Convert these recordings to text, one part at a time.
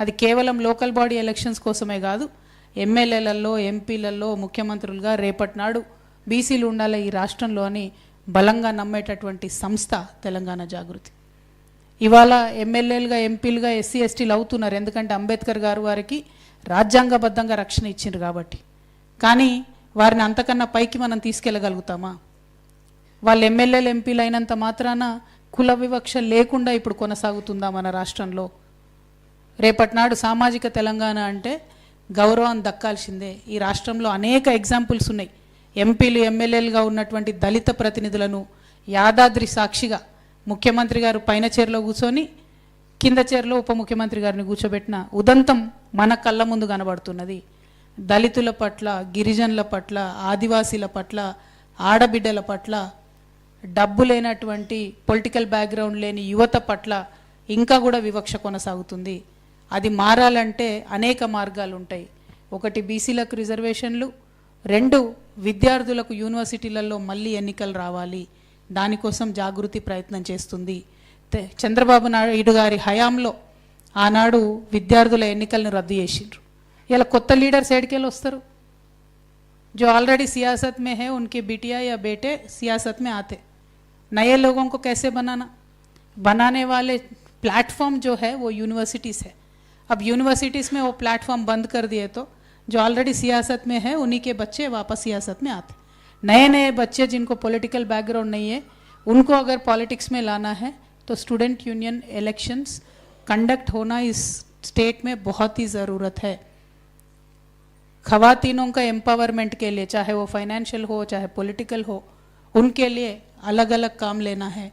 అది కేవలం local body elections కోసమే కాదు ఎమ్మెల్యేలలో ఎంపీలలో ముఖ్యమంత్రులుగా రేపటి నాడు బీసీలు ఉండాలి ఈ రాష్ట్రంలో అని బలంగా నమ్మేటటువంటి సంస్థ తెలంగాణ జాగృతి. ఇవాళ ఎమ్మెల్యేలుగా ఎంపీలుగా ఎస్సీ ఎస్టీలు అవుతున్నారు. ఎందుకంటే అంబేద్కర్ గారు వారికి రాజ్యాంగబద్ధంగా రక్షణ ఇచ్చిండ్రు కాబట్టి. కానీ వారిని అంతకన్నా పైకి మనం తీసుకెళ్ళగలుగుతామా? వాళ్ళు ఎమ్మెల్యేలు ఎంపీలు అయినంత మాత్రాన కుల వివక్ష లేకుండా ఇప్పుడు కొనసాగుతుందా మన రాష్ట్రంలో? రేపటి నాడు సామాజిక తెలంగాణ అంటే గౌరవం దక్కాల్సిందే. ఈ రాష్ట్రంలో అనేక ఎగ్జాంపుల్స్ ఉన్నాయి. ఎంపీలు ఎమ్మెల్యేలుగా ఉన్నటువంటి దళిత ప్రతినిధులను యాదాద్రి సాక్షిగా ముఖ్యమంత్రి గారు పైన చైర్లో కూర్చొని కింద చైర్లో ఉప ముఖ్యమంత్రి గారిని కూర్చోబెట్టిన ఉదంతం మన కళ్ళ ముందు కనబడుతున్నది. దళితుల పట్ల గిరిజనుల పట్ల ఆదివాసీల పట్ల ఆడబిడ్డల పట్ల డబ్బు లేనటువంటి పొలిటికల్ బ్యాక్గ్రౌండ్ లేని యువత పట్ల ఇంకా కూడా వివక్ష కొనసాగుతుంది. అది మారాలంటే అనేక మార్గాలు ఉంటాయి ఒకటి బీసీలకు రిజర్వేషన్లు రెండు విద్యార్థులకు యూనివర్సిటీలలో మళ్ళీ ఎన్నికలు రావాలి దానికోసం జాగృతి ప్రయత్నం చేస్తుంది తె- చంద్రబాబు నాయుడు గారి హయాంలో ఆనాడు విద్యార్థుల ఎన్నికలను రద్దు చేసిండ్రు ఇలా కొత్త లీడర్స్ ఏడికెళ్ళి వస్తారు जो ऑलरेडी सियासत में है उनके बिटिया या बेटे सियासत में आते नए लोगों को कैसे बनाना बनाने वाले प्लेटफॉर्म जो है वो यूनिवर्सिटीज़ है अब यूनिवर्सिटीज़ में वो प्लेटफॉर्म बंद कर दिए तो जो ऑलरेडी सियासत में है, उन्हीं के बच्चे वापस सियासत में आते। नए नए बच्चे जिनको पॉलिटिकल बैकग्राउंड नहीं है, उनको अगर पॉलिटिक्स में लाना है तो स्टूडेंट यूनियन इलेक्शंस कंडक्ट होना इस स्टेट में बहुत ही ज़रूरत है। खवातीनों का एम्पावरमेंट के लिए, चाहे वो फाइनेंशियल हो, चाहे पॉलिटिकल हो, उनके लिए अलग अलग काम लेना है।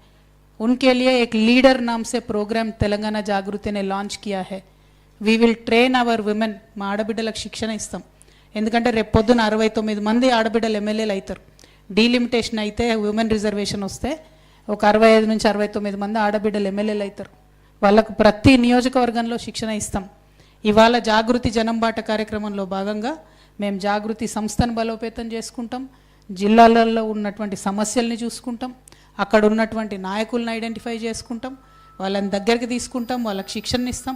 उनके लिए एक लीडर नाम से प्रोग्राम तेलंगाना जागृति ने लॉन्च किया है। We will train our women మా ఆడబిడ్డలకు శిక్షణ ఇస్తాం. ఎందుకంటే రేపు పొద్దున అరవై తొమ్మిది మంది ఆడబిడ్డలు ఎమ్మెల్యేలు అవుతారు. డీలిమిటేషన్ అయితే ఉమెన్ రిజర్వేషన్ వస్తే ఒక అరవై ఐదు నుంచి అరవై తొమ్మిది మంది ఆడబిడ్డలు ఎమ్మెల్యేలు అవుతారు. వాళ్ళకు ప్రతి నియోజకవర్గంలో శిక్షణ ఇస్తాం. ఇవాళ జాగృతి జనంబాట కార్యక్రమంలో భాగంగా మేము జాగృతి సంస్థను బలోపేతం చేసుకుంటాం. జిల్లాలలో ఉన్నటువంటి సమస్యల్ని చూసుకుంటాం. అక్కడ ఉన్నటువంటి నాయకులను ఐడెంటిఫై చేసుకుంటాం. వాళ్ళని దగ్గరికి తీసుకుంటాం. వాళ్ళకి శిక్షణ ఇస్తాం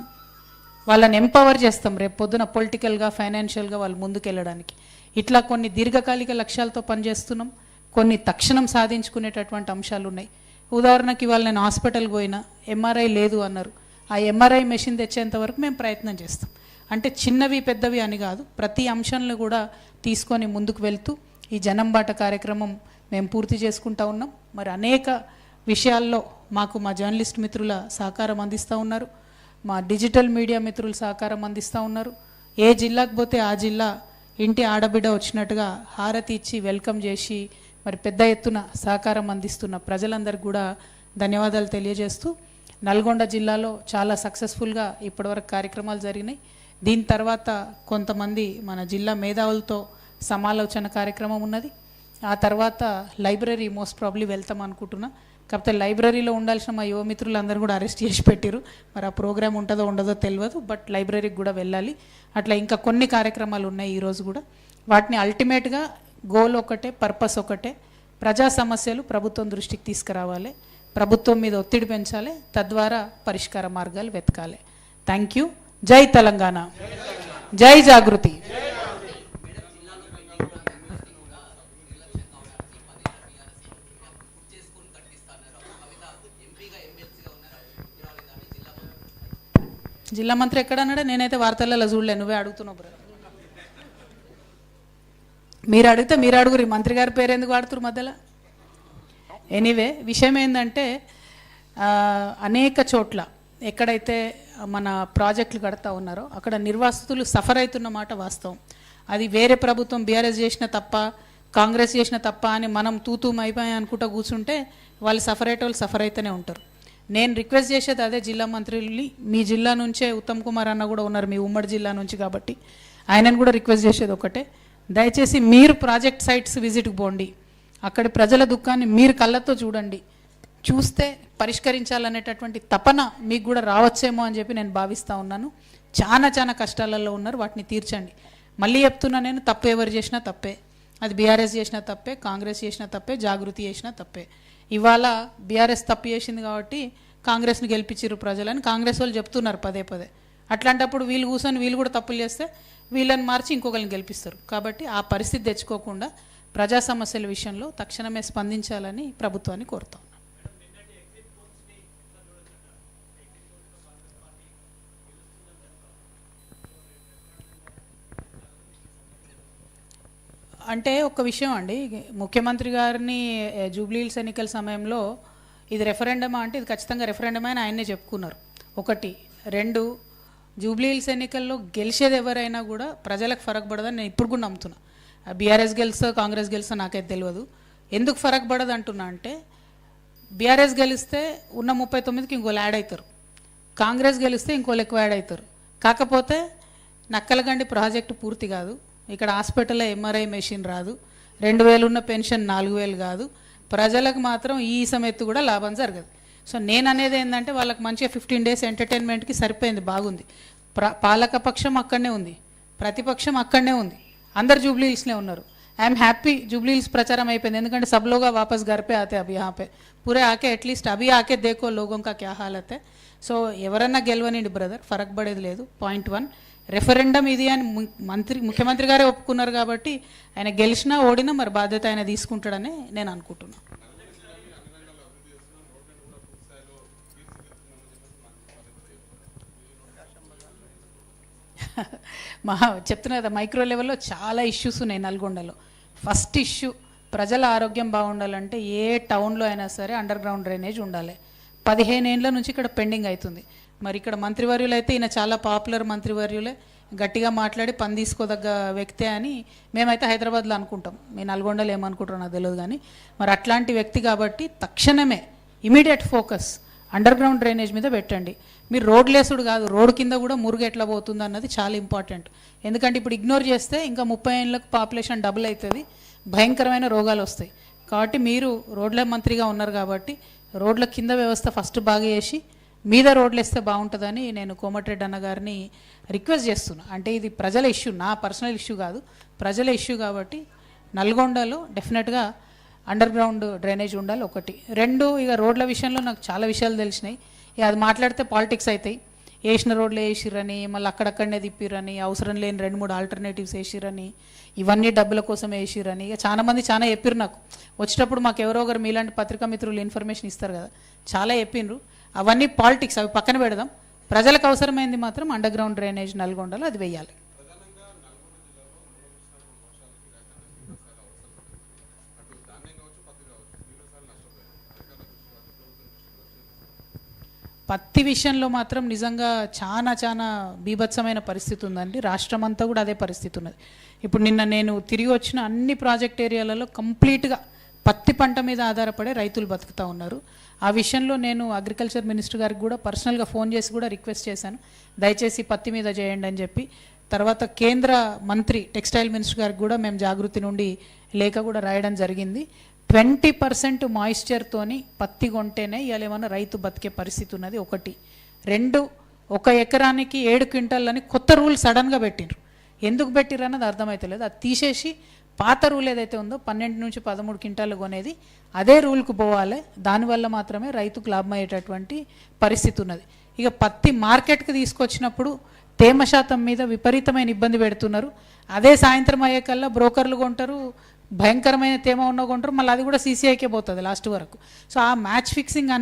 వాళ్ళని ఎంపవర్ చేస్తాం రేపు పొద్దున పొలిటికల్గా ఫైనాన్షియల్గా వాళ్ళు ముందుకెళ్ళడానికి. ఇట్లా కొన్ని దీర్ఘకాలిక లక్ష్యాలతో పనిచేస్తున్నాం. కొన్ని తక్షణం సాధించుకునేటటువంటి అంశాలు ఉన్నాయి ఉదాహరణకి ఇవాళ నేను హాస్పిటల్కి పోయినా ఎంఆర్ఐ లేదు అన్నారు. ఆ ఎంఆర్ఐ మెషిన్ తెచ్చేంత వరకు మేము ప్రయత్నం చేస్తాం. అంటే చిన్నవి పెద్దవి అని కాదు. ప్రతి అంశాలను కూడా తీసుకొని ముందుకు వెళ్తూ ఈ జనంబాట కార్యక్రమం మేము పూర్తి చేసుకుంటా ఉన్నాం. మరి అనేక విషయాల్లో మాకు మా జర్నలిస్ట్ మిత్రుల సహకారం అందిస్తూ ఉన్నారు. మా డిజిటల్ మీడియా మిత్రులు సహకారం అందిస్తూ ఉన్నారు. ఏ జిల్లాకు పోతే ఆ జిల్లా ఇంటి ఆడబిడ్డ వచ్చినట్టుగా హారతి ఇచ్చి వెల్కమ్ చేసి మరి పెద్ద ఎత్తున సహకారం అందిస్తున్న ప్రజలందరికీ కూడా ధన్యవాదాలు తెలియజేస్తూ నల్గొండ జిల్లాలో చాలా సక్సెస్ఫుల్గా ఇప్పటివరకు కార్యక్రమాలు జరిగినాయి. దీని తర్వాత కొంతమంది మన జిల్లా మేధావులతో సమాలోచన కార్యక్రమం ఉన్నది. ఆ తర్వాత లైబ్రరీ మోస్ట్ ప్రాబ్లీ వెళ్తాం అనుకుంటున్నా. కాకపోతే లైబ్రరీలో ఉండాల్సిన మా యువమిత్రులు అందరూ కూడా అరెస్ట్ చేసి పెట్టారు మరి ఆ ప్రోగ్రామ్ ఉంటుందో ఉండదో తెలియదు బట్ లైబ్రరీకి కూడా వెళ్ళాలి. అట్లా ఇంకా కొన్ని కార్యక్రమాలు ఉన్నాయి ఈరోజు కూడా. వాటిని అల్టిమేట్గా గోల్ ఒకటే పర్పస్ ఒకటే. ప్రజా సమస్యలు ప్రభుత్వం దృష్టికి తీసుకురావాలి. ప్రభుత్వం మీద ఒత్తిడి పెంచాలి. తద్వారా పరిష్కార మార్గాలు వెతకాలి. థ్యాంక్ యూ జై తెలంగాణ. జై జాగృతి. జిల్లా మంత్రి ఎక్కడ అన్నాడా నేనైతే వార్తలలో చూడలే. నువ్వే అడుగుతున్నావు బ్రదర్ మీరు అడిగితే మీరు అడుగురు. మంత్రి గారి పేరు ఎందుకు వాడుతురు మధ్యలో? ఎనీవే విషయం ఏంటంటే అనేక చోట్ల ఎక్కడైతే మన ప్రాజెక్టులు కడతా ఉన్నారో అక్కడ నిర్వాసితులు సఫర్ అవుతున్న మాట వాస్తవం. అది వేరే ప్రభుత్వం బీఆర్ఎస్ చేసిన తప్ప కాంగ్రెస్ చేసిన తప్ప అని మనం తూతూ అయిపోయి అనుకుంటా కూర్చుంటే వాళ్ళు సఫర్ అయ్యే వాళ్ళు సఫర్ అయితేనే ఉంటారు. నేను రిక్వెస్ట్ చేసేది అదే జిల్లా మంత్రులు మీ జిల్లా నుంచే ఉత్తమ్ కుమార్ అన్న కూడా ఉన్నారు మీ ఉమ్మడి జిల్లా నుంచి కాబట్టి. ఆయనను కూడా రిక్వెస్ట్ చేసేది ఒకటే. దయచేసి మీరు ప్రాజెక్ట్ సైట్స్ విజిట్కి పోండి. అక్కడి ప్రజల దుఃఖాన్ని మీరు కళ్ళతో చూడండి. చూస్తే పరిష్కరించాలనేటటువంటి తపన మీకు కూడా రావచ్చేమో అని చెప్పి నేను భావిస్తూ ఉన్నాను. చాలా చాలా కష్టాలలో ఉన్నారు వాటిని తీర్చండి. మళ్ళీ చెప్తున్నా నేను తప్పు ఎవరు చేసినా తప్పే. అది బీఆర్ఎస్ చేసినా తప్పే కాంగ్రెస్ చేసినా తప్పే జాగృతి చేసినా తప్పే. ఇవాళ బీఆర్ఎస్ తప్పు చేసింది కాబట్టి కాంగ్రెస్ని గెలిపించారు ప్రజలని కాంగ్రెస్ వాళ్ళు చెప్తున్నారు పదే పదే. అట్లాంటప్పుడు వీళ్ళు కూర్చొని వీళ్ళు కూడా తప్పులు చేస్తే వీళ్ళని మార్చి ఇంకొకరిని గెలిపిస్తారు. కాబట్టి ఆ పరిస్థితి తెచ్చుకోకుండా ప్రజా సమస్యల విషయంలో తక్షణమే స్పందించాలని ప్రభుత్వాన్ని కోరుతాం. అంటే ఒక విషయం అండి. ముఖ్యమంత్రి గారిని జూబ్లీహిల్స్ ఎన్నికల సమయంలో ఇది రెఫరెండమా అంటే ఇది ఖచ్చితంగా రెఫరెండమే అని ఆయన్నే చెప్పుకున్నారు. ఒకటి. రెండు. జూబ్లీహిల్స్ ఎన్నికల్లో గెలిచేది ఎవరైనా కూడా ప్రజలకు ఫరక్ పడదని నేను ఇప్పుడు కూడా నమ్ముతున్నా. బీఆర్ఎస్ గెలుస్తా కాంగ్రెస్ గెలుస్తో నాకైతే తెలియదు. ఎందుకు ఫరక్ పడదు అంటున్నా అంటే బీఆర్ఎస్ గెలిస్తే ఉన్న ముప్పై తొమ్మిదికి ఇంకోళ్ళు యాడ్ అవుతారు కాంగ్రెస్ గెలిస్తే ఇంకోళ్ళు ఎక్కువ యాడ్ అవుతారు కాకపోతే నక్కలగండి ప్రాజెక్టు పూర్తి కాదు. ఇక్కడ హాస్పిటల్లో ఎంఆర్ఐ మెషిన్ రాదు. రెండు వేలు ఉన్న పెన్షన్ నాలుగు వేలు కాదు. ప్రజలకు మాత్రం ఈ సమయత్తు కూడా లాభం జరగదు. సో నేను అనేది ఏంటంటే వాళ్ళకి మంచిగా ఫిఫ్టీన్ డేస్ ఎంటర్టైన్మెంట్కి సరిపోయింది బాగుంది. ప్ర పాలకపక్షం అక్కడనే ఉంది. ప్రతిపక్షం అక్కడనే ఉంది. అందరు జూబ్లీహిల్స్నే ఉన్నారు. ఐఎమ్ హ్యాపీ జూబ్లీహిల్స్ ప్రచారం అయిపోయింది. ఎందుకంటే సబ్లోగా వాపస్ గరిపే ఆతే అభి ఆపే. పూరే ఆకే అట్లీస్ట్ అభి ఆకే దేకో లోగోం కా క్యా సో ఎవరన్నా గెలవనిండి బ్రదర్ ఫరక్ పడేది లేదు. Point one. రెఫరెండం ఇది అని మంత్రి ముఖ్యమంత్రి గారే ఒప్పుకున్నారు కాబట్టి ఆయన గెలిచినా ఓడినా మరి బాధ్యత ఆయన తీసుకుంటాడని నేను అనుకుంటున్నాను మా చెప్తున్నా కదా మైక్రో లెవెల్లో చాలా ఇష్యూస్ ఉన్నాయి నల్గొండలో. ఫస్ట్ ఇష్యూ ప్రజల ఆరోగ్యం బాగుండాలంటే ఏ టౌన్లో అయినా సరే అండర్ గ్రౌండ్ డ్రైనేజ్ ఉండాలి. పదిహేను ఏళ్ళ నుంచి ఇక్కడ పెండింగ్ అవుతుంది. మరి ఇక్కడ మంత్రివర్యులు అయితే ఈయన చాలా పాపులర్ మంత్రివర్యులే. గట్టిగా మాట్లాడి పని తీసుకోదగ్గ వ్యక్తే అని మేమైతే హైదరాబాద్లో అనుకుంటాం. మీ నల్గొండలో ఏమనుకుంటారో నాకు తెలియదు కానీ మరి అట్లాంటి వ్యక్తి కాబట్టి తక్షణమే immediate focus under ground drainage మీద పెట్టండి. మీరు రోడ్ లేసుడు కాదు రోడ్ కింద కూడా మురుగు ఎట్లా పోతుంది అన్నది చాలా ఇంపార్టెంట్. ఎందుకంటే ఇప్పుడు ఇగ్నోర్ చేస్తే ఇంకా ముప్పై ఏళ్ళకు పాపులేషన్ డబుల్ అవుతుంది భయంకరమైన రోగాలు వస్తాయి. కాబట్టి మీరు రోడ్ల మంత్రిగా ఉన్నారు కాబట్టి రోడ్ల కింద వ్యవస్థ ఫస్ట్ బాగా చేసి మీద రోడ్లు వేస్తే బాగుంటుందని నేను కోమటిరెడ్డి అన్న గారిని రిక్వెస్ట్ చేస్తున్నా. అంటే ఇది ప్రజల ఇష్యూ నా పర్సనల్ ఇష్యూ కాదు ప్రజల ఇష్యూ కాబట్టి నల్గొండలో డెఫినెట్గా అండర్ గ్రౌండ్ డ్రైనేజ్ ఉండాలి ఒకటి. రెండు ఇక రోడ్ల విషయంలో నాకు చాలా విషయాలు తెలిసినాయి. ఇక అది మాట్లాడితే పాలిటిక్స్ అవుతాయి వేసిన రోడ్లు వేసిరని మళ్ళీ అక్కడక్కడనే తిప్పిరని అవసరం లేని రెండు మూడు ఆల్టర్నేటివ్స్ వేసిరని ఇవన్నీ డబ్బుల కోసం వేసిరని ఇక చాలా మంది చాలా చెప్పిర్రు నాకు. వచ్చేటప్పుడు మాకు ఎవరో ఒకరు మీలాంటి పత్రికా మిత్రులు ఇన్ఫర్మేషన్ ఇస్తారు కదా చాలా చెప్పిండ్రు అవన్నీ పాలిటిక్స్ అవి పక్కన పెడదాం. ప్రజలకు అవసరమైంది మాత్రం అండర్ గ్రౌండ్ డ్రైనేజ్ నల్గొండలో అది వెయ్యాలి పత్తి విషయంలో మాత్రం నిజంగా చాలా చాలా బీభత్సమైన పరిస్థితి ఉందండి. రాష్ట్రం అంతా కూడా అదే పరిస్థితి ఉన్నది. ఇప్పుడు నిన్న నేను తిరిగి వచ్చిన అన్ని ప్రాజెక్ట్ ఏరియాలలో కంప్లీట్గా పత్తి పంట మీద ఆధారపడే రైతులు బతుకుతూ ఉన్నారు. ఆ విషయంలో నేను అగ్రికల్చర్ మినిస్టర్ గారికి కూడా పర్సనల్గా ఫోన్ చేసి కూడా రిక్వెస్ట్ చేశాను. దయచేసి పత్తి మీద చేయండి అని చెప్పి. తర్వాత కేంద్ర మంత్రి టెక్స్టైల్ మినిస్టర్ గారికి కూడా మేము జాగృతి నుండి లేఖ కూడా రాయడం జరిగింది. ట్వంటీ పర్సెంట్ మాయిశ్చర్తోని పత్తి కొంటేనే ఇవాళ ఏమైనా రైతు బతికే పరిస్థితి ఉన్నది ఒకటి. రెండు ఒక ఎకరానికి ఏడు క్వింటాలని కొత్త రూల్ సడన్గా పెట్టిండ్రు. ఎందుకు పెట్టిర్రు అన్నది అర్థమైతలేదు. అది తీసేసి పాత రూల్ ఏదైతే ఉందో పన్నెండు నుంచి పదమూడు క్వింటాలు కొనేది అదే రూల్కు పోవాలి. దానివల్ల మాత్రమే రైతుకు లాభం అయ్యేటటువంటి పరిస్థితి ఉన్నది. ఇక పత్తి మార్కెట్కి తీసుకొచ్చినప్పుడు తేమ శాతం మీద విపరీతమైన ఇబ్బంది పెడుతున్నారు. అదే సాయంత్రం అయ్యేకల్లా బ్రోకర్లు కొంటారు భయంకరమైన తేమ ఉన్న కొంటారు మళ్ళీ అది కూడా సీసీఐకే పోతుంది లాస్ట్ వరకు. సో ఆ మ్యాచ్ ఫిక్సింగ్ అన్న